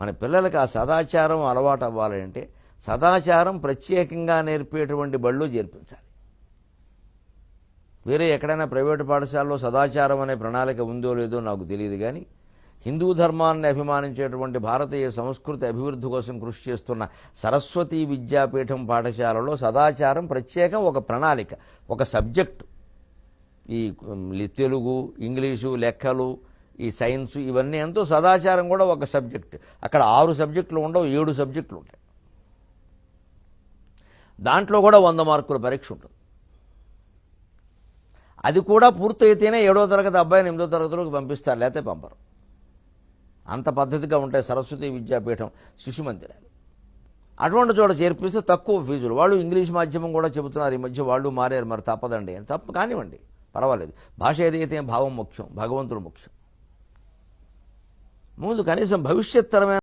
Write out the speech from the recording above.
మన పిల్లలకి ఆ సదాచారం అలవాటు అవ్వాలంటే సదాచారం ప్రత్యేకంగా నేర్పేటువంటి బళ్ళు చేర్పించాలి. వేరే ఎక్కడైనా ప్రైవేటు పాఠశాలలో సదాచారం అనే ప్రణాళిక ఉందో లేదో నాకు తెలియదు కానీ హిందూ ధర్మాన్ని అభిమానించేటువంటి భారతీయ సంస్కృతి అభివృద్ధి కోసం కృషి చేస్తున్న సరస్వతి విద్యాపీఠం పాఠశాలలో సదాచారం ప్రత్యేకం ఒక ప్రణాళిక ఒక సబ్జెక్టు. ఈ తెలుగు ఇంగ్లీషు లెక్కలు ఈ సైన్స్ ఇవన్నీ ఎంతో సదాచారం కూడా ఒక సబ్జెక్ట్. అక్కడ ఆరు సబ్జెక్టులు ఉండవు ఏడు సబ్జెక్టులు ఉంటాయి. దాంట్లో కూడా వంద మార్కుల పరీక్ష ఉంటుంది. అది కూడా పూర్తయితేనే ఏడో తరగతి అబ్బాయిని ఎనిమిదో తరగతిలోకి పంపిస్తారు లేకపోతే పంపరు. అంత పద్ధతిగా ఉంటాయి సరస్వతి విద్యాపీఠం శిశు మందిరాలు. అటువంటి చోట చేర్పిస్తే తక్కువ ఫీజులు. వాళ్ళు ఇంగ్లీష్ మాధ్యమం కూడా చెబుతున్నారు ఈ మధ్య వాళ్ళు మారారు మరి తప్పదండి. తప్పు కానివ్వండి పర్వాలేదు. భాష ఏదైతే భావం ముఖ్యం భగవంతుడు ముఖ్యం. ముందు కనీసం భవిష్యత్తరమైన